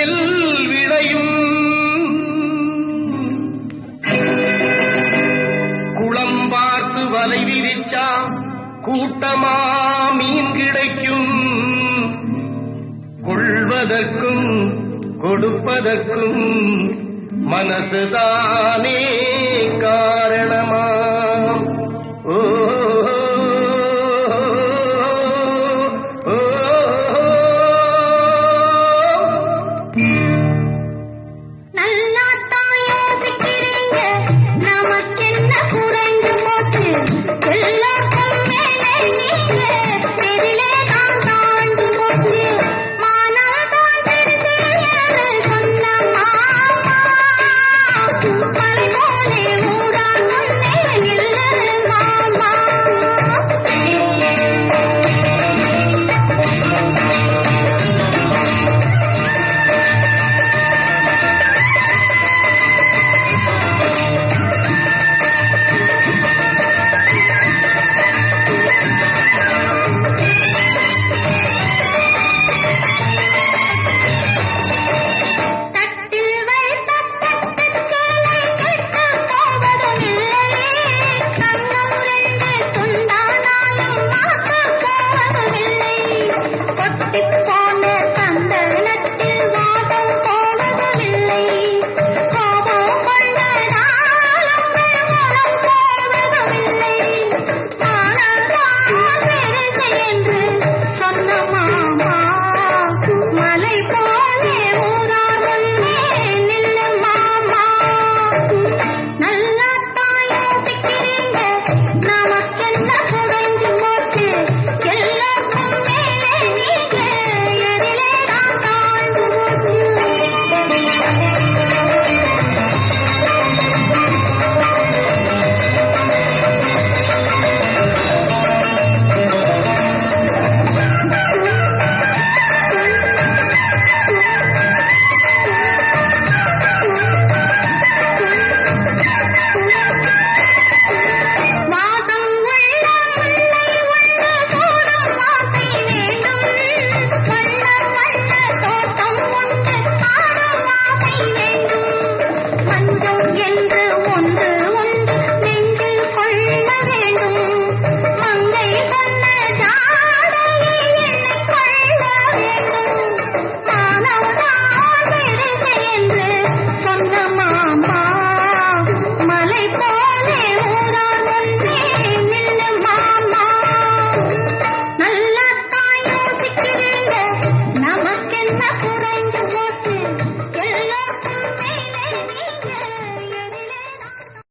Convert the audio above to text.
நெல் விளையும் குளம் பார்த்து வலை விரிச்சா கூட்டமா மீன் கிடைக்கும். கொள்வதற்கும் கொடுப்பதற்கும் மனசுதானே.